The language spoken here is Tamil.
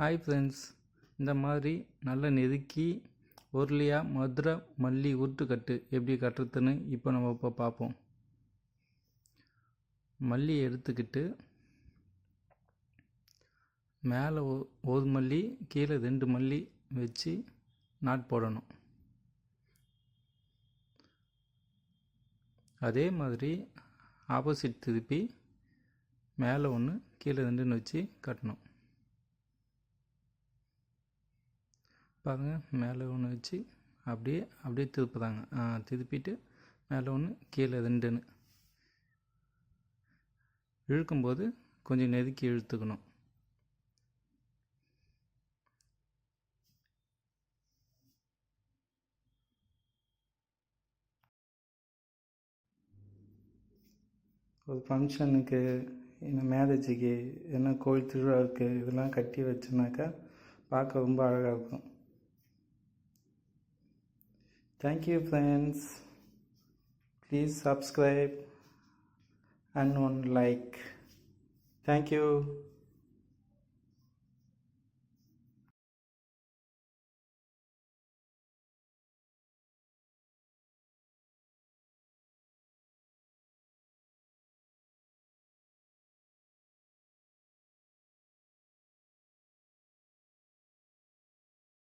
ஹாய் ஃப்ரெண்ட்ஸ் இந்த மாதிரி நல்லா நெருக்கி உருளியாக மதுரை மல்லி உருட்டுக்கட்டு எப்படி கட்டுறதுன்னு இப்போ நம்ம இப்போ பார்ப்போம். மல்லி எடுத்துக்கிட்டு மேலே ஒ ஒரு மல்லி கீழே ரெண்டு மல்லி வச்சு நாட் போடணும். அதே மாதிரி ஆப்போசிட் திருப்பி மேலே ஒன்று கீழே ரெண்டுன்னு வச்சு கட்டணும். பாருங்கள் மேலே ஒன்று வச்சு அப்படியே அப்படியே திருப்புதாங்க திருப்பிட்டு மேலே ஒன்று கீழே ரெண்டுன்னு. இழுக்கும்போது கொஞ்சம் நெருக்கி இழுத்துக்கணும். ஒரு ஃபங்க்ஷனுக்கு என்ன மேரேஜுக்கு என்ன கோயில் திருவிழாவுக்கு இதெல்லாம் கட்டி வச்சோன்னாக்கா பார்க்க ரொம்ப அழகாக இருக்கும். thank you friends. Please subscribe and one like. Thank you.